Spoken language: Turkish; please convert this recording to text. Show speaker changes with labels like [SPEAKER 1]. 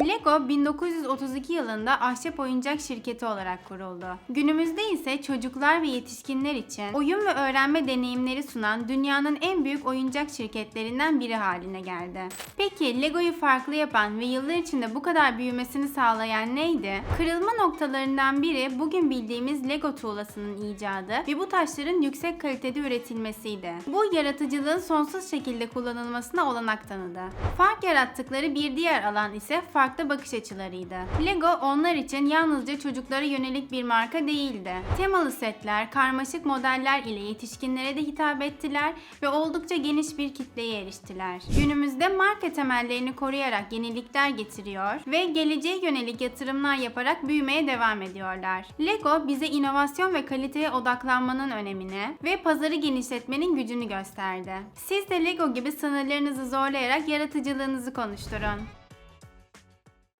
[SPEAKER 1] Lego 1932 yılında ahşap oyuncak şirketi olarak kuruldu. Günümüzde ise çocuklar ve yetişkinler için oyun ve öğrenme deneyimleri sunan dünyanın en büyük oyuncak şirketlerinden biri haline geldi. Peki Lego'yu farklı yapan ve yıllar içinde bu kadar büyümesini sağlayan neydi? Kırılma noktalarından biri bugün bildiğimiz Lego tuğlasının icadı ve bu taşların yüksek kalitede üretilmesiydi. Bu yaratıcılığın sonsuz şekilde kullanılmasına olanak tanıdı. Fark yarattıkları bir diğer alan ise farklı bakış açılarıydı. Lego onlar için yalnızca çocuklara yönelik bir marka değildi. Temalı setler, karmaşık modeller ile yetişkinlere de hitap ettiler ve oldukça geniş bir kitleye eriştiler. Günümüzde marka temellerini koruyarak yenilikler getiriyor ve geleceğe yönelik yatırımlar yaparak büyümeye devam ediyorlar. Lego bize inovasyon ve kaliteye odaklanmanın önemini ve pazarı genişletmenin gücünü gösterdi. Siz de Lego gibi sınırlarınızı zorlayarak yaratıcılığınızı konuşturun.